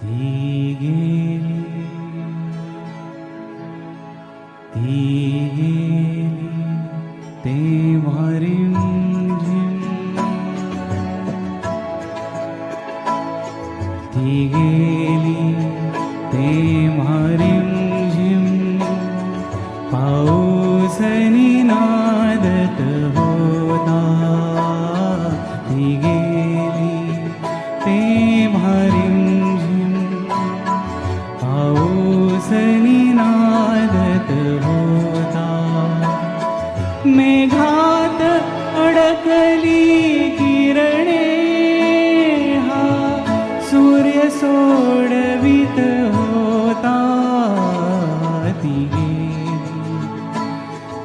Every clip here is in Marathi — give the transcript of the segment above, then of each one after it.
ती गेली ती गेली ते रिमझिम ती गेली ते रिमझिम पाऊसनी नादत होता ती गेली ते रिमझिम पाऊसनी नादत होता। मेघात अडकली किरणे हा सूर्य सोडवित होता। ती गेली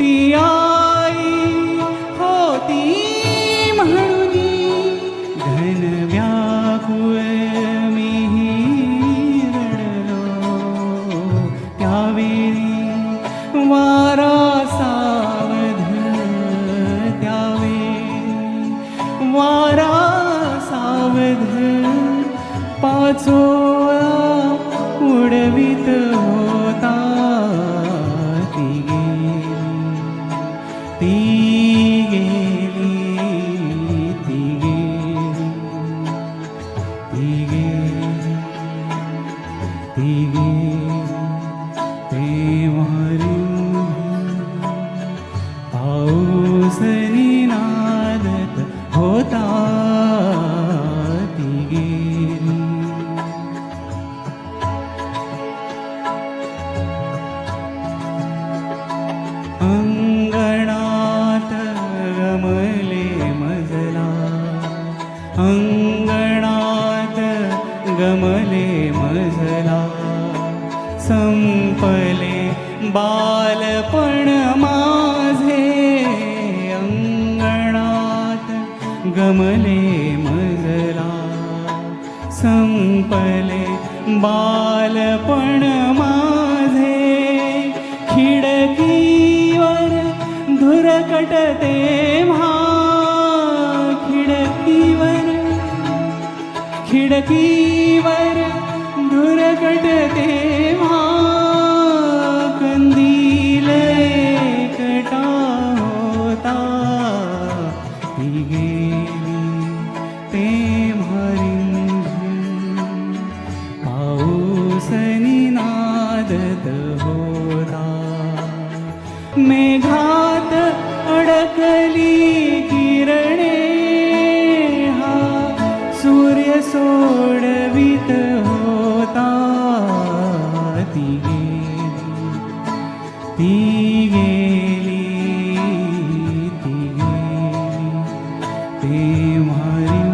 ती आई होती म्हणून. घन व्याकुळ मीही रडलो त्यावेळी वारा सावध त्यावेळी वारा सावध पाचोळा उडवित होता. पाऊसनी नादत होता ती गेली अंगणात गमले मजला। अंगणात गमले मजला। संपले बालपण माझे गमले मजला संपले बालपण माझे. खिडकीवर धुरकटते म्हा खिडकीवर खिडकी ती गेली ती गेली ती गेली ते मारी